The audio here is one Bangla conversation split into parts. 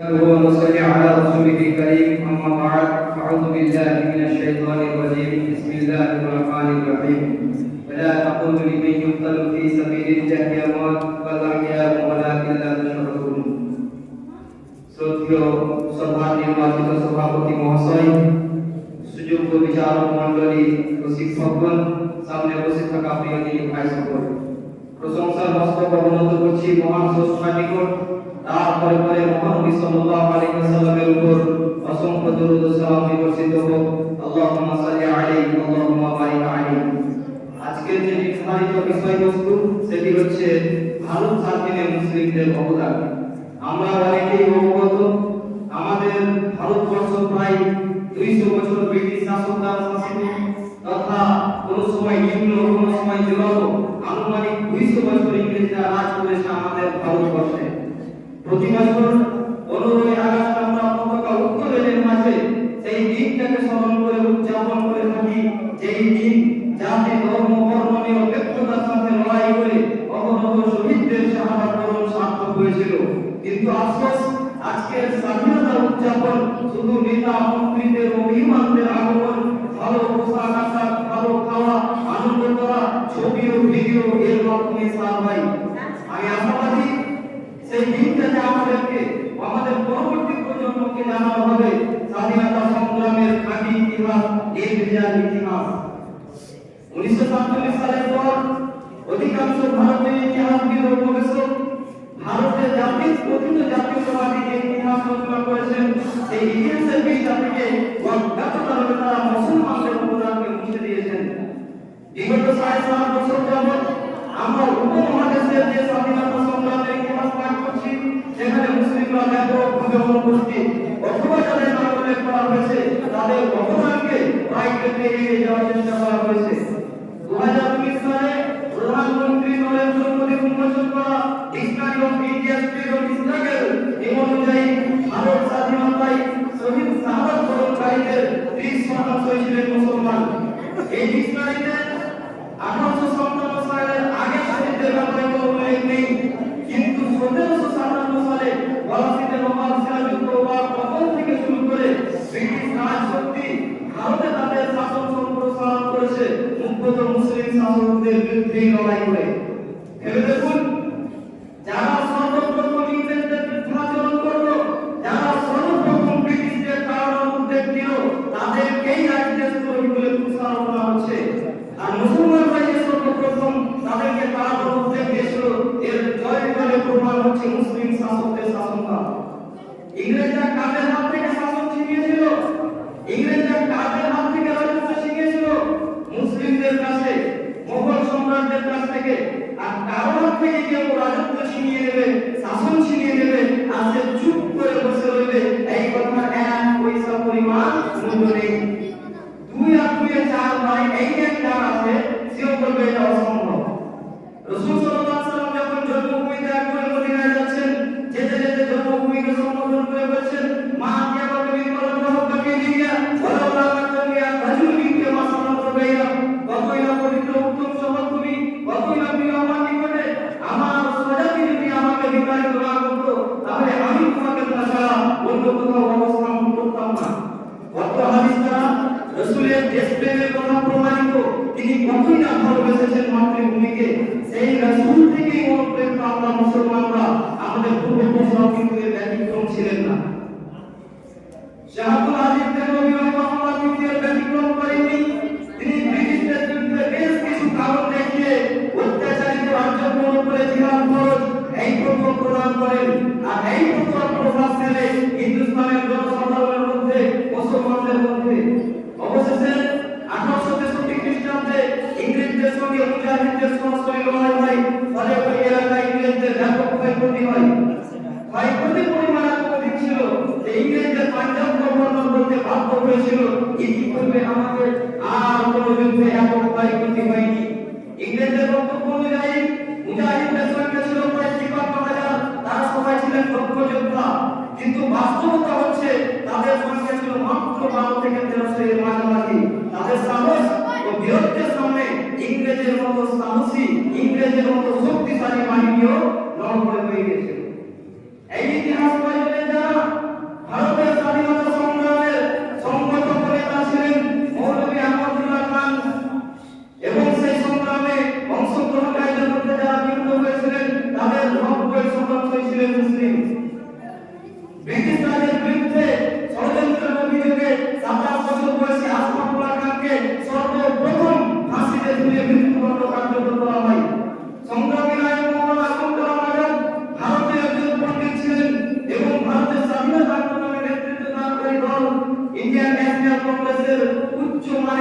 ونصلي على رسوله الكريم أما بعد فأعوذ بالله من الشيطان الرجيم بسم الله الرحمن الرحيم ولا تقولوا لمن يقتل في سبيل الله أموات بل أحياء ولكن لا تشعرون শ্রদ্ধেয় সভা নির্বাচিত সভাপতি মহাশয় সুযোগ্য বিচারক মন্ডলী ও শিক্ষকগণ সামনে বসে থাকা প্রিয় দিনী ভাই সকল প্রশংসার মস্তক অবনত করছি মহান স্রষ্টার নিকট তারপরে পরে মহানবী সাল্লাল্লাহু আলাইহি ওয়াসাল্লামের উপর অসংখ্য দরুদ ও সালাম বর্ষিত হোক। আল্লাহুম্মা সাল্লি আলাইহি আল্লাহুম্মা বারিক আলাইহি। আজকের যে নির্ধারিত বিষয়বস্তু, সেটি হচ্ছে ভারত স্বাধীনে মুসলিমদের অবদান। আমরা অনেকেই অবগত, আমাদের ভারতবর্ষ প্রায় দুইশো বছর ব্রিটিশ শাসক দ্বারা শাসিত, তথা কোন সময় নিম্ন, কোন সময় জোরালো আনুমানিক দুইশো বছর ইংরেজরা রাজ করেছে আমাদের ভারতবর্ষে। প্রতি বছর পনেরোই আগস্ট আমরা পতাকা উত্তোলনের মাঝে সেই দিনটাকে স্মরণ করে উদযাপন করে থাকি। যেই দিন জাতি, ধর্ম, বর্ণ নিরপেক্ষতার সাথে লড়াই করে অগণত শহীদদের শাহাদাত বরণ সার্থক হয়েছিল। কিন্তু আফসোস, আজকের স্বাধীনতা উদযাপন শুধু নেতা, মন্ত্রীদের অভিমানদের আগমন, ভালো পোশাক আশাক, ভালো খাওয়া, আনন্দ করা, ছবি ভিডিও এর মাধ্যমে সার হয় আমি আশাবাদী, সেই দিনটাতে আমাদেরকে, আমাদের পরবর্তী প্রজন্মকে জানানো হবে স্বাধীনতা সংগ্রামের খাঁটি ইতিহাস নির্বিচার ইতিহাস। উনিশশো সাতচল্লিশ সালের পর অধিকাংশ ভারতীয় ইতিহাসবিদ ও গবেষক ভারতের জাতির প্রকৃত জাতীয়তাবাদী যে ইতিহাস রচনা করেছেন। সেই ইতিহাসের বিষয়টা থেকে অজ্ঞাত তারা মুসলমানদের অবদানকে মুছে দিয়েছেন। বিগত সাড়ে সাত বছর যাবৎ আমরা উপমহাদেশের যে স্বাধীনতা সংগ্রামের ইতিহাস পাঠ করছি সেখানে মুসলিমরা ব্যাপক ব্যাপকভাবে অনুপস্থিত অথবা যাদের নাম করা হয়েছে, তাদের অবদানকে রাইটে এড়িয়ে যাওয়ার চেষ্টা করা হয়েছে। দু হাজার উনিশ সালে প্রধানমন্ত্রী নরেন্দ্র মোদী উন্মোচন করা ডিকশনারি অফ স্টেট অফ এই অনুযায়ী ভারত স্বাধীনতায় শহীদ ত্রিশ শতাংশই ছিলেন মুসলমান। এই ডিকশনারিতে আঠারোশো সালের আগে শহীদদের ব্যাপারে মুসলিম বিরুদ্ধে লড়াই করে। দেখুন, যারা সর্বপ্রথম ইংরেজদের বিরুদ্ধাচরণ করল, যারা সর্বপ্রথম ব্রিটিশদের তাড়ানোর উদ্যোগ নিল, তাদেরকেই তৈরি বলে প্রসারণ করা হচ্ছে। আর মুসলমানরা যে সর্বপ্রথম তাদেরকে তাড়ানোর উদ্যোগ নিয়েছিল এর জয় প্রমাণ হচ্ছে মুসলিম শাসকদের শাসনকাল। ইংরেজরা কাদের হাত আজকে দেশপ্রেমের কথা প্রমাণিত। তিনি কতই না ভালোবেসেছেন মাতৃভূমিকে সেই রসুল থেকেই অনুপ্রেরিত আমরা মুসলমানরা আমাদের পূর্বপুরুষরাও কিন্তু এর ব্যতিক্রম ছিলেন না। শাহাবুল আজিজ দেবী রহমাতুল্লাহ কিন্তু ব্যতিক্রম করেননি তিনি ব্রিটিশদের বিরুদ্ধে বেশ কিছু কারণ দেখিয়ে অত্যাচারিত রাজ্যগুলোর উপরে জিহাদ ফরজ এই প্রথম প্রদান করেন আর এই প্রথম প্রভাব ফেলে হিন্দুস্তানের জনসাধারণের মধ্যে মুসলমানদের মধ্যে অবশেষে আঠারোশো তেষট্টি খ্রিস্টাব্দে ইংরেজদের সঙ্গে মুজাহিদদের সরাসরি লড়াই হয় ফলে ওই এলাকায় ইংরেজদের ব্যাপক ক্ষয়ক্ষতি হয় ক্ষয়ক্ষতির পরিমাণ এত অধিক ছিল যে ইংরেজদের পাঞ্জাব গভর্নর ইংরেজের মতো ইংরেজের মতো শক্তিশালী বাহিনীও লড় করে হয়ে গেছে। এই ইতিহাস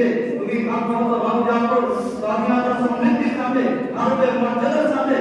দিচ্ছে তুমি কাম ক্ষমতা ভাব জানো তো আমি আমার সম্মানের সামনে ভারতের মর্যাদার সামনে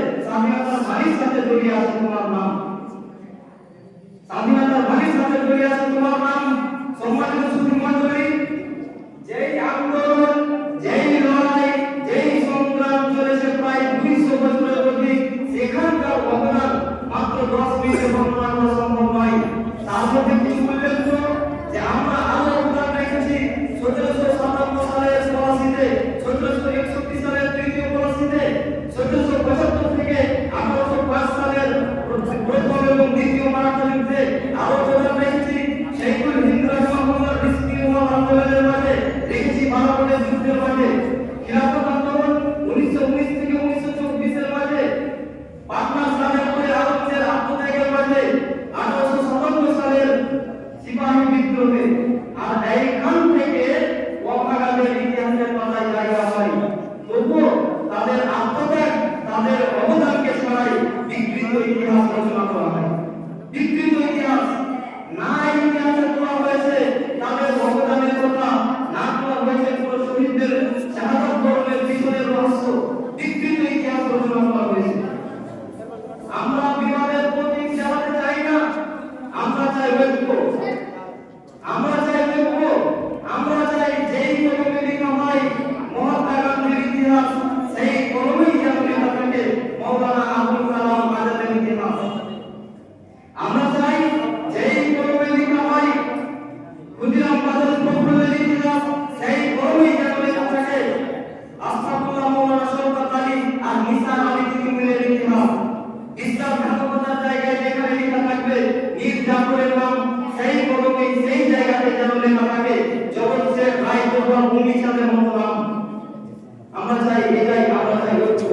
আমরা চাই এ চাই আমরা চাই ঐক্য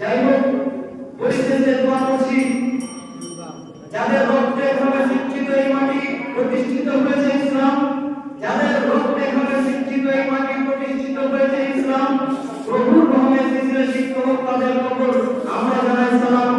যাই হোক পরিশেষে দোয়া করছি। যাদের রক্তে এভাবে শিক্ষিত এই মাটি প্রতিষ্ঠিত হয়েছে ইসলাম, যাদের রক্তে এভাবে শিক্ষিত এই মাটি প্রতিষ্ঠিত হয়েছে ইসলাম, প্রভুর মহমে শিশিরে শিক্ষক তাদের কবর। আমরা জানাই সালাম।